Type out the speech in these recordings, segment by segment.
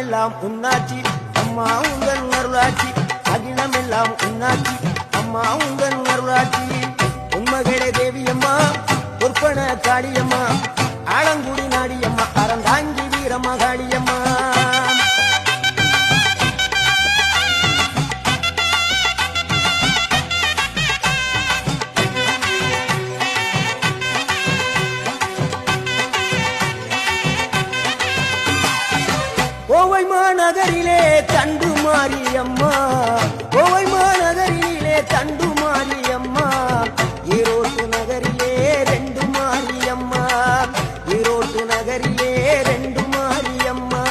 அகிலமெல்லாம் உன்னாச்சி. அம்மா உங்கள் அருளாட்சி அகிலமெல்லாம் உன்னாச்சி. அம்மா உங்கள் அருளாச்சி. உண்மகளே தேவியம்மா பொற்பன காளியம்மா தண்டு மாரியம்மா. கோவை மாநகரிலே தண்டு மாரியம்மா. ஈரோட்டு நகரிலே ரெண்டு மாரியம்மா. ஈரோட்டு நகரிலே ரெண்டு மாரியம்மா.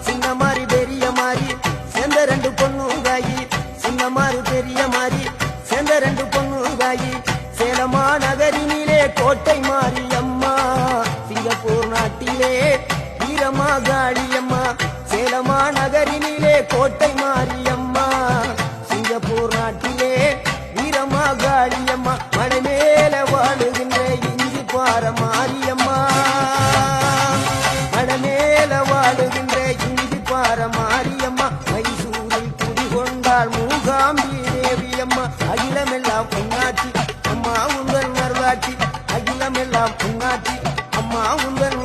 சின்ன மாறி பெரிய மாறி சேர்ந்த ரெண்டு பொண்ணுங்காயி சின்ன மாறி பெரிய மாறி சேர்ந்த ரெண்டு பொண்ணுங்காயி சேலமா நகரினிலே கோட்டை மாரியம்மா. சிங்கப்பூர் நாட்டிலே வீரமா காளியம்மா சேலமா நாட்டிலே வீரமா காளியம்மா. மலை மேல வாழுகின்றேன் இஞ்சி பார மாரியம்மா. மலை மேல வாழுகின்ற இஞ்சி பார மாரியம்மா. மைசூரில் குடிகொண்டாள் மூகாம்பி தேவியம்மா. அகிலமெல்லாம் பொன்னாட்சி அம்மா உங்கள் நர்வாட்சி அகிலமெல்லாம் பொன்னாட்சி அம்மா உங்கள்